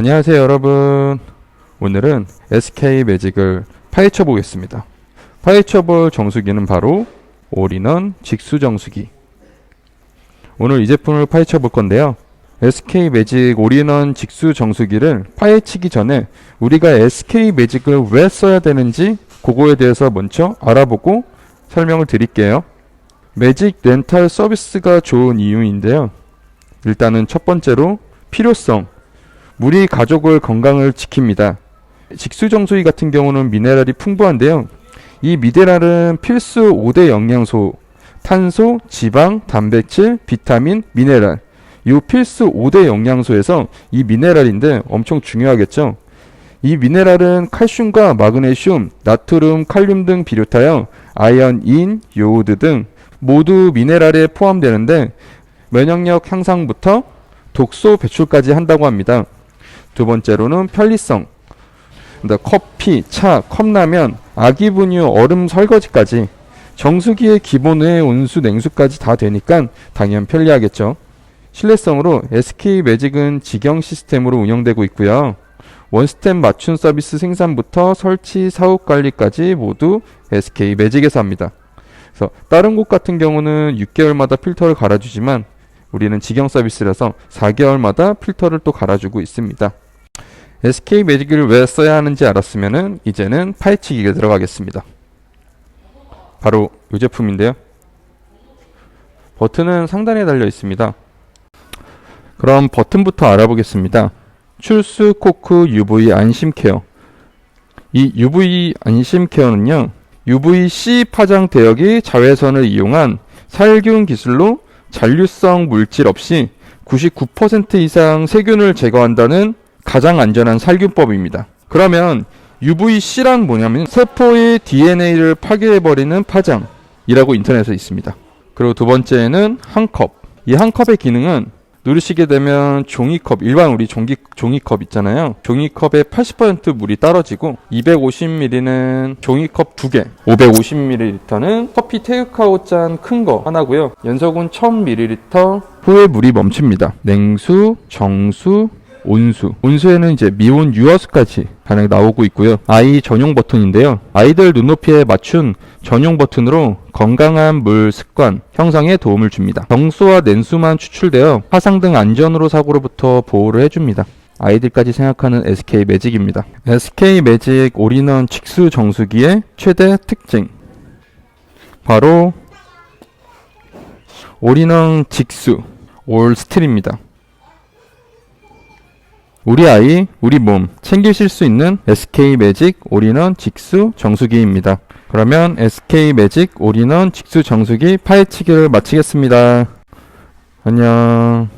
안녕하세요 여러분. 오늘은 SK 매직을 파헤쳐 보겠습니다. 파헤쳐 볼 정수기는 바로 올인원 직수 정수기. 오늘 이 제품을 파헤쳐 볼 건데요. SK 매직 올인원 직수 정수기를 파헤치기 전에 우리가 SK 매직을 왜 써야 되는지 그거에 대해서 먼저 알아보고 설명을 드릴게요. 매직 렌탈 서비스가 좋은 이유인데요. 일단은 첫 번째로 필요성 물이 가족을 건강을 지킵니다. 직수정수기 같은 경우는 미네랄이 풍부한데요. 이 미네랄은 필수 5대 영양소, 탄소, 지방, 단백질, 비타민, 미네랄. 이 필수 5대 영양소에서 이 미네랄인데 엄청 중요하겠죠. 이 미네랄은 칼슘과 마그네슘, 나트륨, 칼륨 등 비롯하여 아연, 인, 요오드 등 모두 미네랄에 포함되는데 면역력 향상부터 독소 배출까지 한다고 합니다. 두 번째로는 편리성. 그러니까 커피, 차, 컵라면, 아기 분유, 얼음 설거지까지 정수기의 기본의 온수, 냉수까지 다 되니까 당연 편리하겠죠. 신뢰성으로 SK 매직은 직영 시스템으로 운영되고 있고요. 원스텝 맞춤 서비스 생산부터 설치, 사후 관리까지 모두 SK 매직에서 합니다. 그래서 다른 곳 같은 경우는 6개월마다 필터를 갈아주지만 우리는 직영 서비스라서 4개월마다 필터를 또 갈아주고 있습니다. SK 매직을 왜 써야 하는지 알았으면은 이제는 파헤치기에 들어가겠습니다. 바로 이 제품인데요. 버튼은 상단에 달려 있습니다. 그럼 버튼부터 알아보겠습니다. 출수 코크 UV 안심 케어. 이 UV 안심 케어는요. UVC 파장 대역이 자외선을 이용한 살균 기술로 잔류성 물질 없이 99% 이상 세균을 제거한다는 가장 안전한 살균법입니다. 그러면 UVC란 뭐냐면 세포의 DNA를 파괴해버리는 파장이라고 인터넷에 있습니다. 그리고 두 번째는 한 컵. 이 한 컵의 기능은 누르시게 되면 종이컵, 일반 우리 종기, 종이컵 있잖아요. 종이컵에 80% 물이 떨어지고 250ml는 종이컵 2개, 550ml는 커피 테이크아웃 잔 큰 거 하나고요. 연속은 1000ml 후에 물이 멈춥니다. 냉수, 정수, 온수. 온수에는 이제 미온 유화수까지 반응이 나오고 있고요. 아이 전용 버튼인데요. 아이들 눈높이에 맞춘 전용 버튼으로 건강한 물 습관 형성에 도움을 줍니다. 정수와 냉수만 추출되어 화상 등 안전으로 사고로부터 보호를 해줍니다. 아이들까지 생각하는 SK 매직입니다. SK 매직 올인원 직수 정수기의 최대 특징. 바로 올인원 직수 올 스틸입니다. 우리 아이, 우리 몸 챙기실 수 있는 SK 매직 올인원 직수 정수기입니다. 그러면 SK 매직 올인원 직수 정수기 파헤치기를 마치겠습니다. 안녕.